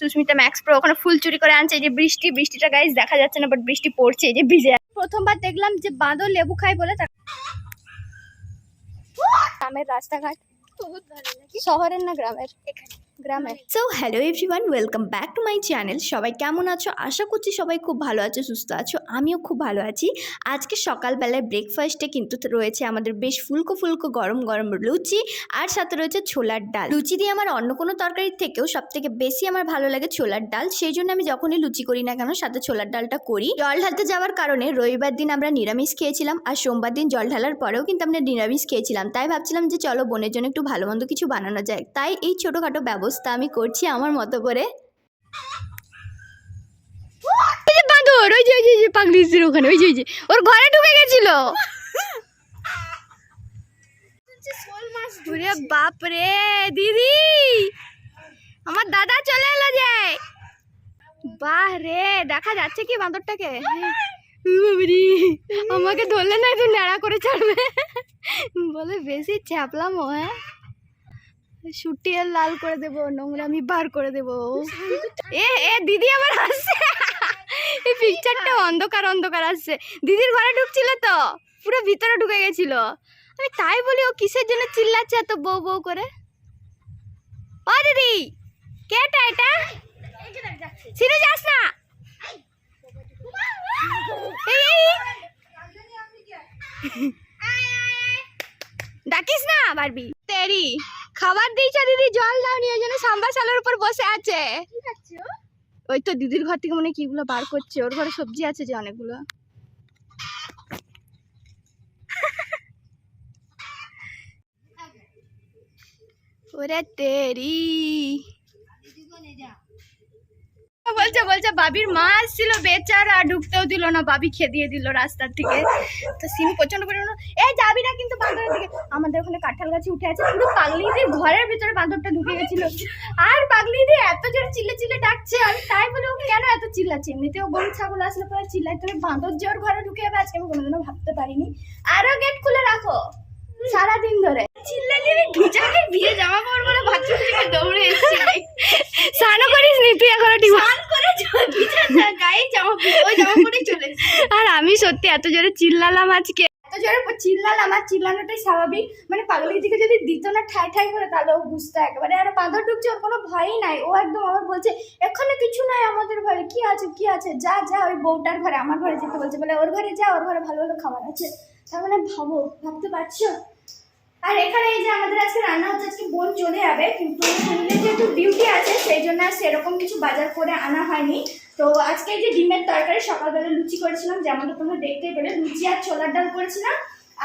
Susmita max pro ওখানে ফুল চুরি করে আনছে। এই যে বৃষ্টি, বৃষ্টিটা গাইজ দেখা যাচ্ছে না বাট বৃষ্টি পড়ছে, এই যে ভিজে প্রথমবার দেখলাম যে বাঁদর লেবু খায় বলে গ্রামের রাস্তাঘাট। শহরের না গ্রামের? এখানে so hello everyone welcome back to my channel সবাই কেমন আছো? আশা করছি সবাই খুব ভালো আছো, সুস্থ আছো। আমিও খুব ভালো আছি। আজকে সকালবেলায় ব্রেকফাস্টে কিন্তু রয়েছে আমাদের বেশ ফুলকো ফুলকো গরম গরম লুচি আর সাথে রয়েছে ছোলার ডাল। লুচি দিয়ে আমার অন্য কোনো তরকারির থেকেও সব থেকে বেশি আমার ভালো লাগে ছোলার ডাল। সেই জন্য আমি যখনই লুচি করি না কেন, সাথে ছোলার ডালটা করি। জল ঢালতে যাওয়ার কারণে রবিবার দিন আমরা নিরামিষ খেয়েছিলাম আর সোমবার দিন জল ঢালার পরেও কিন্তু আমরা নিরামিষ খেয়েছিলাম। তাই ভাবছিলাম যে চলো বোনের জন্য একটু ভালো মন্দ কিছু বানানো যায়। তাই এই ছোটোখাটো ব্যবস্থা আমি করছি আমার মতো করে। বাঁদর ওই যে ওই যে, পাগলিসের ওখানে ওই যে ওই যে ওর ঘরে ঢুকে গেছিল। শোল বাপ রে দিদি আমার দাদা চলে এলো যে। বাহ রে দেখা যাচ্ছে কি বাঁদরটাকে? আমাকে ধরলে না একটু ন্যাড়া করে ছাড়বে। বলে বেশি চ্যাপলাম হ্যাঁ? শুটিয়ে লাল করে দেবো নোংরামি বার করে দেবো। এ এ দিদি আমার হাসছে এই পিকচারটা অন্ধকার অন্ধকার আসছে। দিদির ঘরে ঢুকছিল তো পুরো ভিতরে ঢুকে গেছিল। আমি তাই বলি ও কিসের জন্য চিল্লাচ্ছে এত বউ বউ করে? ও দিদি কেটা এটা? সিনে যাস না। ডাকিস না বারবি। তেরি। খাবার দিয়েছে দিদি জল দাও নিয়ে জন্য সাম্বার সালের উপর বসে আছে। ওই তো দিদির ঘর থেকে মনে কিগুলো বার করছে। ওর ঘরে সবজি আছে যে অনেকগুলো। ওরে তেরি। বলছে বলছে, বাবির মা আসছিল, বেচারা ঢুকতেও দিল না, বাবি খেয়ে দিয়ে দিল রাস্তার থেকে তো সিমি প্রচণ্ড করে এই যাবি না কিন্তু বাঁদরের দিকে। আমাদের ওখানে কাঁঠাল গাছে উঠে আছে পুরো পাগলিদের ঘরের ভিতরে বাঁদরটা ঢুকে গেছিল। আর পাগলিদের এত জোরে চিল্লে চিল্লে ডাকছে, আমি তাই বলে ও কেন এত চিল্লাচ্ছে? এমনিতেও গরু, ছাগল আসলে পরে চিল্লাই তবে বাঁদর জোর ঘরে ঢুকে যাবে, আজকে আমি কোনোদিনও ভাবতে পারিনি। আরও গেট খুলে রাখো, সারাদিন ধরে। চিল্লালি আমি ভিজাকে ভিজে জামা কাপড় বলে বাথরুম থেকে দৌড়ে এসেছি। স্নানও করিস নি তুই এখনও ঠিক স্নান করে ভিজা গায়ে জামা ওই জামা পরে চলে আর আমি সত্যি এত জোরে চিল্লালাম আজকে। এত জোরে চিল্লালাম আর চিল্লানোটাই স্বাভাবিক। মানে পাগলির দিকে যদি দিত না ঠাই ঠাই করে তাহলে ও বুঝতো একেবারে। আর ঢুকছে ওর কোনো ভয়ই নাই। ও একদম আমার বলছে এখানে কিছু নাই আমাদের ঘরে। কি আছে কি আছে? যা যা ওই বউটার ঘরে আমার ঘরে যেতে বলছে। বলে ওর ঘরে যা ওর ঘরে ভালো ভালো খাবার আছে। তার মানে ভাবো ভাবতে পারছ? আর এখানে এই যে আমাদের আজকে রান্না হচ্ছে আজকে বোন চলে যাবে, কিন্তু শরীরে যেহেতু ডিউটি আছে, সেই জন্য আর সেরকম কিছু বাজার করে আনা হয়নি। তো আজকে এই যে ডিমের তরকারি, সকালবেলা লুচি করেছিলাম, যেমনটা তোমরা দেখতেই পেলে, লুচি আর ছোলার ডাল করেছিলাম।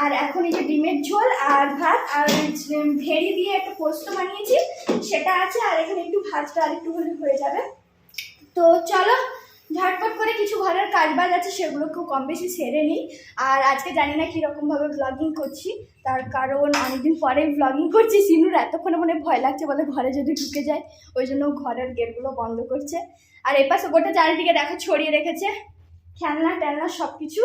আর এখন এই যে ডিমের ঝোল আর ভাত, আর ভেড়ি দিয়ে একটা পোস্ত বানিয়েছি, সেটা আছে, আর এখানে একটু ভাতটা আর একটু হলে হয়ে যাবে। তো চলো ঝটপট করে কিছু ঘরের কাজ বাজ আছে সেগুলোকেও কম বেশি সেরে নিই। আর আজকে জানি না কীরকমভাবে ব্লগিং করছি। তার কারণ অনেকদিন পরে ব্লগিং করছি। সিনুর এতক্ষণে মনে ভয় লাগছে, বলে ঘরে যদি ঢুকে যায়, ওই জন্য ঘরের গেটগুলো বন্ধ করছে। আর এপাশে গোটা চারিদিকে দেখো ছড়িয়ে রেখেছে। খেলনা টেলনা সব কিছু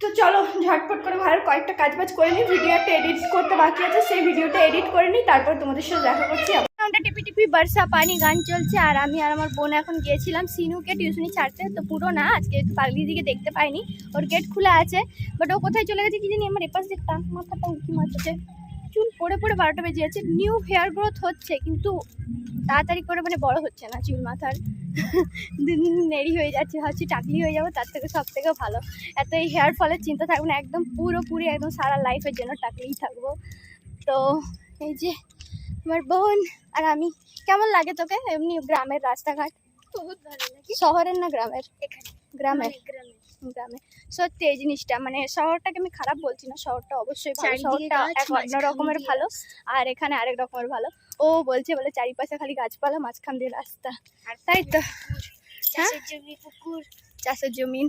তো চলো ঝটপট করে ঘরের কয়েকটা কাজ বাজ করে নিই। ভিডিও একটা এডিট করতে বাকি আছে, সেই ভিডিওটা এডিট করে নিই, তারপর তোমাদের সাথে দেখা করছি আমরা টিপি টিপি বর্ষা, পানি, গান চলছে। আর আমি আর আমার বোন এখন গিয়েছিলাম সিনুকে টিউশনি ছাড়তে। তো পুরো না, আজকে পাগলি দিকে দেখতে পাইনি। ওর গেট খোলা আছে বাট ও কোথায় চলে গেছে কি জানি আমার এপাশ দিয়ে টান মাথাটা উঁকি মারছে। চুল পড়ে পড়ে বারোটা বেজে যাচ্ছে। নিউ হেয়ার গ্রোথ হচ্ছে, কিন্তু তাড়াতাড়ি করে মানে বড় হচ্ছে না চুল মাথার। দিন দিন নেড়ি হয়ে যাচ্ছে, ভাবছি টাকলি হয়ে যাব, তার থেকে সব থেকে ভালো। এত এই হেয়ার ফলের চিন্তা থাকবে না, একদম পুরোপুরি একদম সারা লাইফের জন্য টাকলিই থাকব। তো এই যে আমার বোন আর আমি। কেমন লাগে তোকে? এমনি গ্রামের রাস্তাঘাট? বহুত ভালো লাগে। শহরের না গ্রামের? এখানে। গ্রামের। মানে গ্রামে গ্রামে সত্যি এই জিনিসটা মানে শহরটাকে আমি খারাপ বলছি না শহরটা অবশ্যই ভালো। শহরটা এক অন্য রকমের ভালো আর এখানে আরেক রকমের ভালো। ও বলছে বলে চারিপাশে খালি গাছপালা মাঝখান দিয়ে রাস্তা। আর তাই তো। চাষের জমি পুকুর। চাষের জমিন।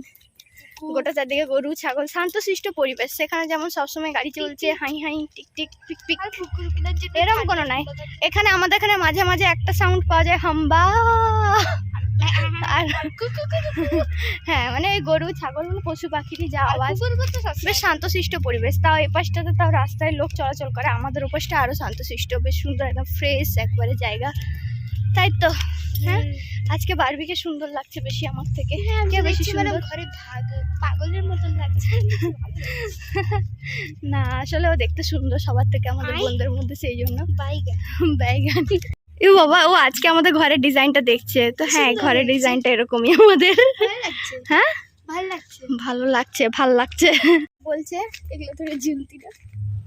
গোটা চারদিকে গরু ছাগল শান্তশিষ্ট পরিবেশ। সেখানে যেমন সবসময় গাড়ি চলছে হাই হাই টিক টিক পিক পিক আর পুকুর কেনার জন্য এরম কোনো নাই। এখানে আমাদের এখানে মাঝে মাঝে একটা সাউন্ড পাওয়া যায় হাম্বা। আর হ্যাঁ মানে ওই গরু ছাগল পশু পাখিরই যা আওয়াজ। বেশ শান্তশিষ্ট পরিবেশ। তাও এই পাশটাতে তাও রাস্তায় লোক চলাচল করে। আমাদের ওপাশটা আরও শান্তশিষ্ট। বেশ সুন্দর একদম ফ্রেশ একবারে জায়গা। তাই তো হ্যাঁ? আজকে বারবিকে সুন্দর লাগছে বেশি আমার থেকে। হ্যাঁ কে বেশি সুন্দর? ঘরে ভাগ পাগলের মতন লাগছে। না আসলে ও দেখতে সুন্দর সবার থেকে আমাদের আই। বন্ধুদের মধ্যে সেই জন্য। বাইগা ব্যাগান এ বাবা ও আজকে আমাদের ঘরের ডিজাইনটা দেখছে। তো হ্যাঁ ঘরের ডিজাইনটা এরকমই আমাদের। হ্যাঁ? ভালো লাগছে। ভালো লাগছে ভালো লাগছে। বলছে এগুলো ধরে ঝুলতি না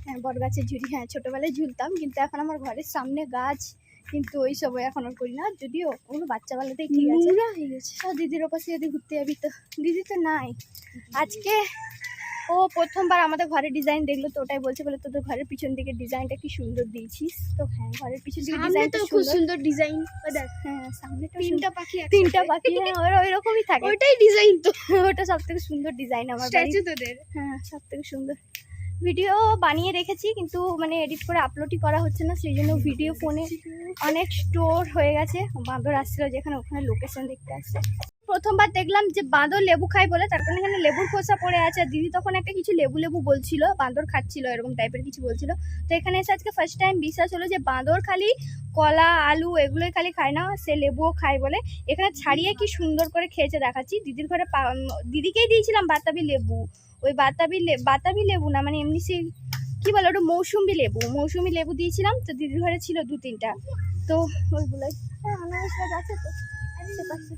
হ্যাঁ বট গাছের ঝুড়ি। হ্যাঁ ছোটবেলায় ঝুলতাম কিন্তু এখন আমার ঘরের সামনে গাছ কিন্তু ওই সব এখন আর করি না। যদিও ওগুলো বাচ্চাবেলাতেই ঠিক আছে হয়ে গেছে দিদির ওপাশে যদি ঘুরতে যাবি তো। দিদি তো নাই। আজকে ও প্রথমবার আমাদের ঘরের ডিজাইন দেখল তো ওটাই বলছে বলে তোদের ঘরের পিছন দিকে ডিজাইনটা কি সুন্দর দিয়েছিস? তো হ্যাঁ ঘরের পিছন দিকে ডিজাইনটা তো খুব সুন্দর। ডিজাইন হ্যাঁ সামনে তো তিনটা পাখি তিনটা পাখি হ্যাঁ ওরা ওই রকমই থাকে। ওটাই ডিজাইন তো। ওটা সব থেকে সুন্দর ডিজাইন আমার স্ট্যাচু তোদের। হ্যাঁ সব থেকে সুন্দর। ভিডিও বানিয়ে রেখেছি কিন্তু মানে এডিট করে আপলোডই করা হচ্ছে না সেই জন্য ভিডিও ফোনে অনেক স্টোর হয়ে গেছে, বাঁদর আসছিল যেখানে ওখানে লোকেশন দেখতে আসছে। প্রথমবার দেখলাম যে বাঁদর লেবু খায় বলে, তার কারণে এখানে লেবুর খোসা পড়ে আছে। আর দিদি তখন একটা কিছু লেবু লেবু বলছিল, বাঁদর খাচ্ছিল, এরকম টাইপের কিছু বলছিল। তো এখানে এসে আজকে ফার্স্ট টাইম বিশ্বাস হলো যে বাঁদর খালি কলা, আলু এগুলোই খালি খায় না, সে লেবুও খায় বলে। এখানে ছাড়িয়ে কি সুন্দর করে খেয়েছে দেখাচ্ছি। দিদির ঘরে দিদিকেই দিয়েছিলাম বাতাবি লেবু। ওই বাতাবি বাতাবি লেবু না মানে এমনি সে কি বলে ওটা? মৌসুমি লেবু। মৌসুমি লেবু দিয়েছিলাম, তো দিদির ঘরে ছিল দু তিনটা তো ওইগুলোই। হ্যাঁ আছে তো। আশেপাশে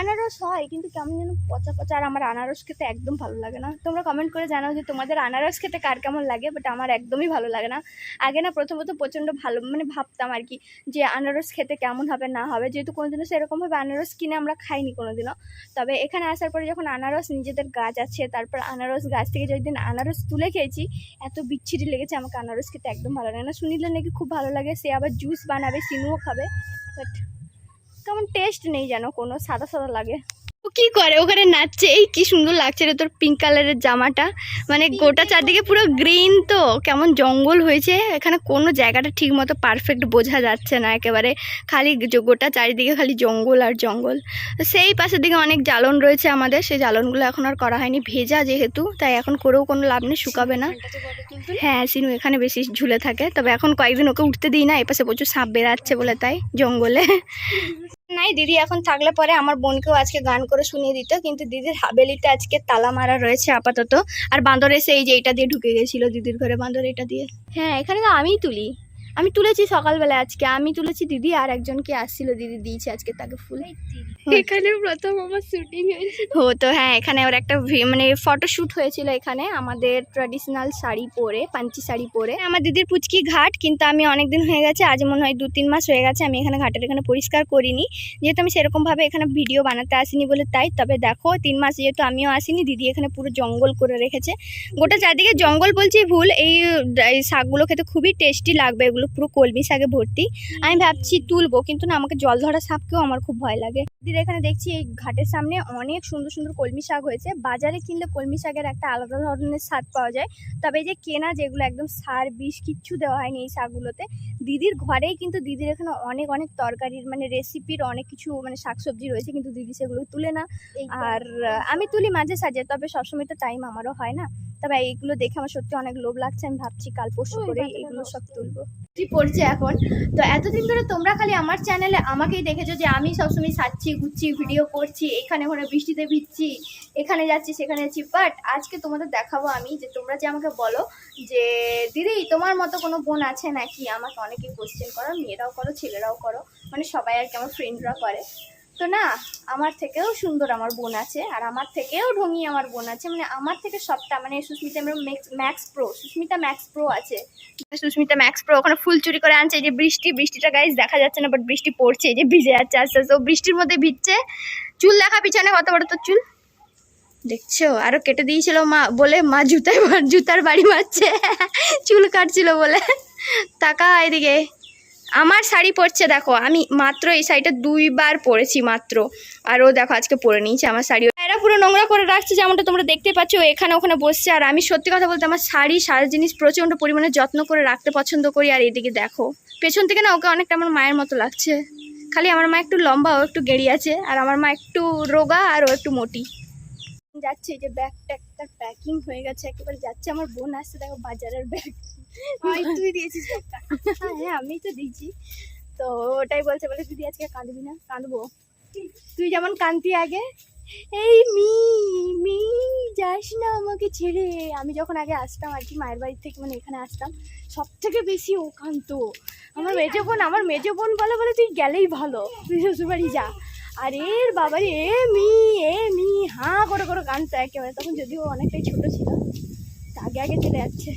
আনারস হয়, কিন্তু কেমন যেন পচা পচা আর আমার আনারস খেতে একদম ভালো লাগে না। তোমরা কমেন্ট করে জানাও যে তোমাদের আনারস খেতে কার কেমন লাগে বাট আমার একদমই ভালো লাগে না। আগে না প্রথমত প্রচণ্ড ভালো মানে ভাবতাম আর কি যে আনারস খেতে কেমন হবে, না হবে। যেহেতু কোনোদিনও সেরকমভাবে আনারস কিনে আমরা খাইনি কোনোদিনও। তবে এখানে আসার পরে যখন আনারস নিজেদের গাছ আছে, তারপর আনারস গাছ থেকে যেদিন আনারস তুলে খেয়েছি, এত বিচ্ছিরি লেগেছে আমাকে আনারস খেতে একদম ভালো লাগে না। শুনিলে নাকি খুব ভালো লাগে, সে আবার জুস বানাবে, সিনুও খাবে বাট কেমন টেস্ট নেই যেন কোনো সাদা সাদা লাগে। কি করে? ওখানে নাচছে। এই কি সুন্দর লাগছে রে তোর পিঙ্ক কালারের জামাটা। মানে গোটা চারদিকে পুরো গ্রিন তো। কেমন জঙ্গল হয়েছে। এখানে কোনো জায়গাটা ঠিক মতো পারফেক্ট বোঝা যাচ্ছে না একেবারে। খালি গোটা চারিদিকে খালি জঙ্গল আর জঙ্গল। সেই পাশের দিকে অনেক জ্বালন রয়েছে আমাদের। সেই জ্বালনগুলো এখন আর করা হয়নি। ভেজা যেহেতু তাই এখন করেও কোনো লাভ নেই শুকাবে না। হ্যাঁ সিনু এখানে বেশি ঝুলে থাকে। তবে এখন কয়েকদিন ওকে উঠতে দিই না। এপাশে প্রচুর সাপ বেরাচ্ছে বলে তাই জঙ্গলে। নাই দিদি এখন থাকলে পরে আমার বোনকেও আজকে গান করে শুনিয়ে দিত কিন্তু দিদির হাবেলিতে আজকে তালা মারা রয়েছে আপাতত। আর বাঁদর এসে এই যে এটা দিয়ে ঢুকে গেছিল দিদির ঘরে বাঁদর এটা দিয়ে। হ্যাঁ এখানে তো আমিই তুলি। আমি তুলেছি সকালবেলা আজকে আমি তুলেছি দিদি আর একজনকে আসছিল দিদি দিয়েছে আজকে তাকে ফুল। এখানে প্রথম আমার শুটিং ও তো হ্যাঁ এখানে ওর একটা মানে ফটোশ্যুট হয়েছিল এখানে আমাদের ট্র্যাডিশনাল শাড়ি পরে পাঞ্চি শাড়ি পরে। আমার দিদির পুচকি ঘাট কিন্তু আমি অনেক দিন হয়ে গেছে আজ মনে হয় দু তিন মাস হয়ে গেছে আমি এখানে ঘাটের এখানে পরিষ্কার করিনি। যেহেতু আমি সেরকমভাবে এখানে ভিডিও বানাতে আসিনি বলে তাই তবে দেখো তিন মাস যেহেতু আমিও আসিনি দিদি এখানে পুরো জঙ্গল করে রেখেছে। গোটা চারদিকে জঙ্গল বলছি ভুল এই এই শাকগুলো খেতে খুবই টেস্টি লাগবে এগুলো পুরো কলমি শাকে ভর্তি। আমি ভাবছি তুলবো কিন্তু না আমাকে জল ধরা সাপকেও আমার খুব ভয় লাগে। দিদি এখানে দেখছি এই ঘাটের সামনে অনেক সুন্দর সুন্দর কলমি শাক হয়েছে। বাজারে কিনলে কলমি শাকের একটা আলাদা ধরনের স্বাদ পাওয়া যায়। তবে এই যে কেনা যেগুলো একদম সার বিষ কিচ্ছু দেওয়া হয়নি এই শাকগুলোতে দিদির ঘরেই কিন্তু দিদির এখানে অনেক অনেক তরকারির মানে রেসিপির অনেক কিছু মানে শাকসবজি রয়েছে কিন্তু দিদি সেগুলো তুলে না। আর আমি তুলি মাঝে সাঝে তবে সবসময় তো টাইম আমারও হয় না। তবে এইগুলো দেখে আমার সত্যি অনেক লোভ লাগছে। আমি ভাবছি কাল পরশু করে এগুলো সব তুলবো। কি পড়ছে এখন? তো এতদিন ধরে তোমরা খালি আমার চ্যানেলে আমাকেই দেখেছ যে আমি সবসময় সাচ্ছি গুচ্ছি ভিডিও করছি এখানে ওখানে বৃষ্টিতে ভিজছি এখানে যাচ্ছি সেখানে যাচ্ছি। বাট আজকে তোমাদের দেখাবো আমি যে তোমরা যে আমাকে বলো যে দিদি তোমার মতো কোনো বোন আছে নাকি? আমাকে অনেকে কোশ্চেন করো মেয়েরাও করো ছেলেরাও করো। মানে সবাই আর কি আমার ফ্রেন্ডরা করে। তো না, আমার থেকেও সুন্দর আমার বোন আছে, আর আমার থেকেও ঢঙি আমার বোন আছে মানে আমার থেকে সবটা মানে Sushmita max pro, Sushmita max pro আছে। সুস্মিতা ম্যাক্স প্রো ওখানে ফুল চুরি করে আনছে, এই যে বৃষ্টি, বৃষ্টিটা গাইজ দেখা যাচ্ছে না বাট বৃষ্টি পড়ছে, এই যে ভিজে যাচ্ছে আস্তে আস্তে ও বৃষ্টির মধ্যে ভিজছে। চুল দেখা পিছনে, কত বড় তো চুল? দেখছ, আরও কেটে দিয়েছিল মা, বলে মা জুতায় জুতার বাড়ি মারছে, চুল কাটছিল বলে। তাকা এদিকে। আমার শাড়ি পরছে, দেখো, আমি মাত্র এই শাড়িটা দুইবার পরেছি মাত্র। আর ও দেখো, আজকে পরে নিয়েছে আমার শাড়ি। এরা পুরো নোংরা করে রাখছে, যেমনটা তোমরা দেখতে পাচ্ছ এখানে ওখানে বসছে। আর আমি সত্যি কথা বলতে, আমার শাড়ি সারা জিনিস প্রচণ্ড পরিমাণে যত্ন করে রাখতে পছন্দ করি। আর এদিকে দেখো, পেছন থেকে না ওকে অনেকটা আমার মায়ের মতো লাগছে। খালি আমার মা একটু লম্বা, ও একটু গেড়ি আছে, আর আমার মা একটু রোগা, আর ও একটু মোটি। যাচ্ছে, এই যে ব্যাগটা একটা প্যাকিং হয়ে গেছে, একেবারে যাচ্ছে আমার বোন, আসছে, দেখো, বাজারের ব্যাগ তুই দিয়েছিস হ্যাঁ আমি তো দিয়েছি। তো ওটাই বলছে বলে দিদি আজকে কাঁদবি না কাঁদবো। তুই যেমন কান্তি আগে এই মি মি যাস না আমাকে ছেড়ে। আমি যখন আগে আসতাম আর কি মায়ের বাড়ি থেকে মানে এখানে আসতাম সব থেকে বেশি ও কান্ত আমার মেজো বোন আমার মেজো বোন বলে বলে তুই গেলেই ভালো তুই শ্বশুরবাড়ি যা। আর এর বাবারে এ মি এ মি হাঁ করে করে কানতো একেবারে। তখন যদিও অনেকটাই ছোট ছিল তা আগে আগে চলে যাচ্ছে।